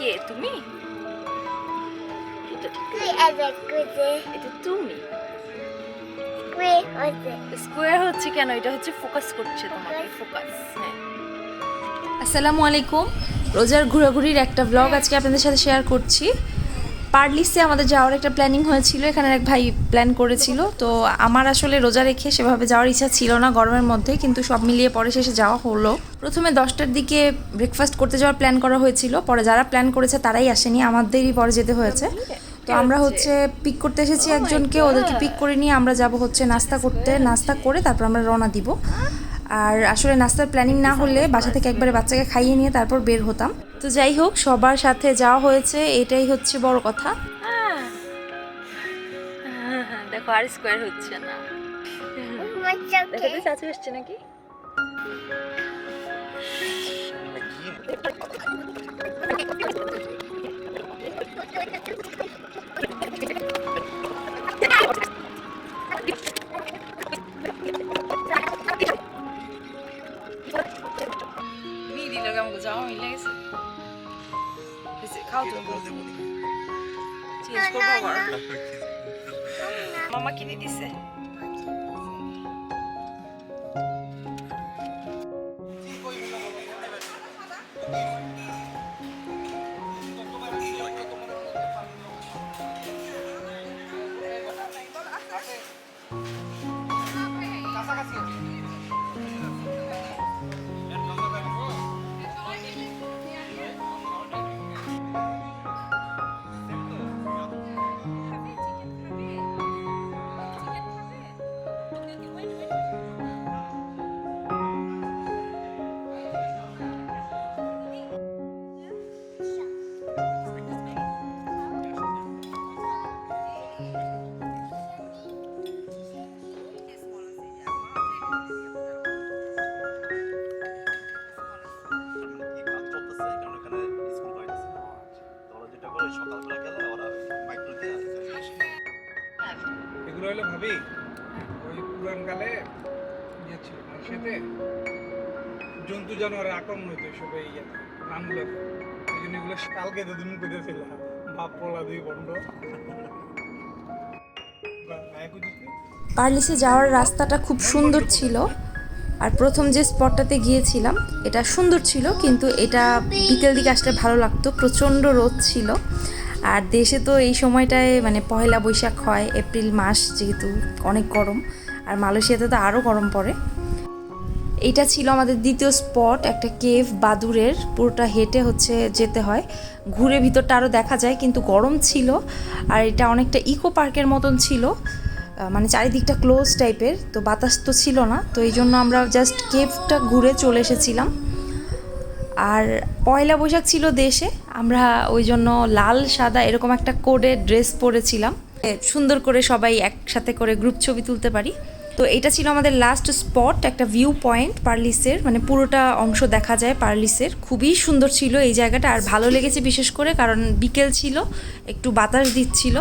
কে? তুমি? এটা স্কোয়ার হচ্ছে কেন? এটা হচ্ছে। ফোকাস করছে তোমাকে ফোকাস হ্যাঁ। আসসালামু আলাইকুম। রোজার ঘোরাঘুরির একটা ব্লগ আজকে আপনাদের সাথে শেয়ার করছি। পার্লিসে আমাদের যাওয়ার একটা প্ল্যানিং হয়েছিল, এখানে এক ভাই প্ল্যান করেছিল। তো আমার আসলে রোজা রেখে সেভাবে যাওয়ার ইচ্ছা ছিল না গরমের মধ্যে, কিন্তু সব মিলিয়ে পরে শেষে যাওয়া হলো। প্রথমে দশটার দিকে ব্রেকফাস্ট করতে যাওয়ার প্ল্যান করা হয়েছিল। পরে যারা প্ল্যান করেছে তারাই আসেনি, আমাদেরই পরে যেতে হয়েছে। তো আমরা হচ্ছে পিক করতে এসেছি একজনকে, ওদেরকে পিক করে নিয়ে আমরা যাব হচ্ছে নাস্তা করতে, নাস্তা করে তারপর আমরা রওনা দিব। আর আসলে নাস্তার প্ল্যানিং না হলে বাসা থেকে একবারে বাচ্চাকে খাইয়ে নিয়ে তারপর বের হতাম। তো যাই হোক সবার সাথে যাওয়া হয়েছে এটাই হচ্ছে বড় কথা। দেখো আর স্কোয়ার হচ্ছে না। চাচু নাকি? খাও তুমি। চেঞ্জ করব আবার মামা কিনে দিছে। কি এগুলো হলো ভাবি ওই পুরান কালে ইয়ে ছিল মানুষেতে জন্তু জানোয়ারের আক্রমণ হইতো এসব এই ইয়েতে নামগুলোতে এই জন্য এগুলো কালকে দুদিন করেছিল বাপ পোলা দুই বন্ধ। পার্লিসে যাওয়ার রাস্তাটা খুব সুন্দর ছিল। আর প্রথম যে স্পটটাতে গিয়েছিলাম এটা সুন্দর ছিল কিন্তু এটা বিকেল দিকে আসলে ভালো লাগতো প্রচণ্ড রোদ ছিল। আর দেশে তো এই সময়টায় মানে পয়লা বৈশাখ হয়, এপ্রিল মাস যেহেতু অনেক গরম, আর মালয়েশিয়াতে তো আরও গরম পড়ে। এইটা ছিল আমাদের দ্বিতীয় স্পট, একটা কেভ বাদুরের, পুরোটা হেঁটে হচ্ছে যেতে হয়। ঘুরে ভিতরটা আরও দেখা যায়, কিন্তু গরম ছিল, আর এটা অনেকটা ইকো পার্কের মতন ছিল। মানে চারিদিকটা ক্লোজ টাইপের, তো বাতাস তো ছিল না, তো এই জন্য আমরা জাস্ট কেভটা ঘুরে চলে এসেছিলাম। আর পয়লা বৈশাখ ছিল দেশে। আমরা ওই জন্য লাল, সাদা এরকম একটা কোডে ড্রেস পরেছিলাম। সুন্দর করে সবাই একসাথে করে গ্রুপ ছবি তুলতে পারি। তো এটা ছিল আমাদের লাস্ট স্পট একটা ভিউ পয়েন্ট পার্লিসের মানে পুরোটা অংশ দেখা যায় পার্লিসের খুবই সুন্দর ছিল এই জায়গাটা, আর ভালো লেগেছে বিশেষ করে, কারণ বিকেল ছিল, একটু বাতাস দিচ্ছিল।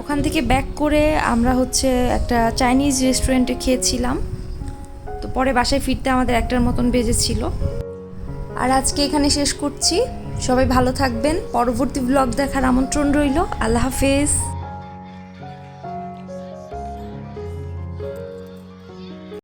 ওখান থেকে ব্যাক করে আমরা হচ্ছে একটা চাইনিজ রেস্টুরেন্টে খেয়েছিলাম। তো পরে বাসায় ফিরতে আমাদের একটার মতন বেজেছিল আর আজকে এখানে শেষ করছি। সবাই ভালো থাকবেন। পরবর্তী ব্লগ দেখার আমন্ত্রণ রইল। আল্লাহ হাফেজ।